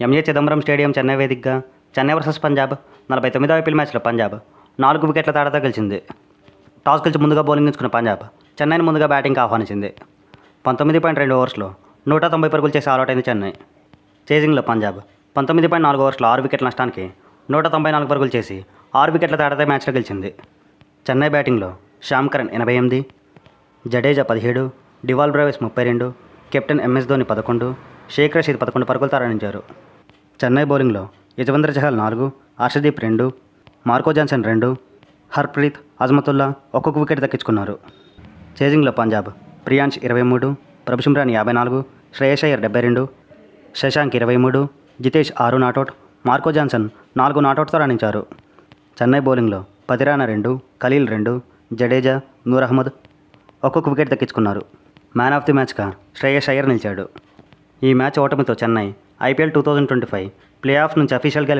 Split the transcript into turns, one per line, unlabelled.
MA Chidambaram stadium Chennai వేదికగా Chennai versus Punjab నలభై తొమ్మిదో ఐపీఎల్ మ్యాచ్లో పంజాబ్ నాలుగు వికెట్ల తేడాతో గెలిచింది. టాస్ గెలిచి ముందుగా బౌలింగ్ ఎంచుకున్న పంజాబ్ చెన్నైని ముందుగా బ్యాటింగ్కి ఆహ్వానించింది. పంతొమ్మిది పాయింట్ రెండు ఓవర్స్లో నూట తొంభై పరుగులు చేసి ఆల్అౌట్ అయింది చెన్నై. చేజింగ్లో పంజాబ్ పంతొమ్మిది పాయింట్ నాలుగు ఓవర్స్లో ఆరు వికెట్ల నష్టానికి నూట తొంభై నాలుగు పరుగులు చేసి ఆరు వికెట్ల తేడాతో మ్యాచ్లో గెలిచింది. చెన్నై బ్యాటింగ్లో శ్యామ్ కరణ్ ఎనభై ఎనిమిది జడేజా పదిహేడు డివాల్ బ్రావిస్ ముప్పై రెండు కెప్టెన్ ఎంఎస్ ధోని పదకొండు షేక్ రషీద్ పదకొండు పరుగులు రాణించారు చెన్నై బౌలింగ్లో యజవేంద్ర చహల్ నాలుగు హర్షదీప్ రెండు మార్కో జాన్సన్ రెండు హర్ప్రీత్ అజ్మతుల్లా ఒక్కొక్క వికెట్ దక్కించుకున్నారు. చేజింగ్లో పంజాబ్ ప్రియాంష్ ఇరవై మూడు ప్రభుషుమ్రాన్ యాభై నాలుగు శ్రేయస్ అయ్యర్ డెబ్బై రెండు శశాంక్ ఇరవై మూడు జితేష్ ఆరు నాటౌట్ మార్కో జాన్సన్ నాలుగు నాటౌట్తో రాణించారు చెన్నై బౌలింగ్లో పతిరానా రెండు ఖలీల్ రెండు జడేజా నూర్ అహ్మద్ ఒక్కొక్క వికెట్ దక్కించుకున్నారు. మ్యాన్ ఆఫ్ ది మ్యాచ్గా శ్రేయస్ అయ్యర్ నిలిచాడు. ఈ match ఓటమితో Chennai IPL two thousand twenty five playoff నుంచి అఫీషియల్గా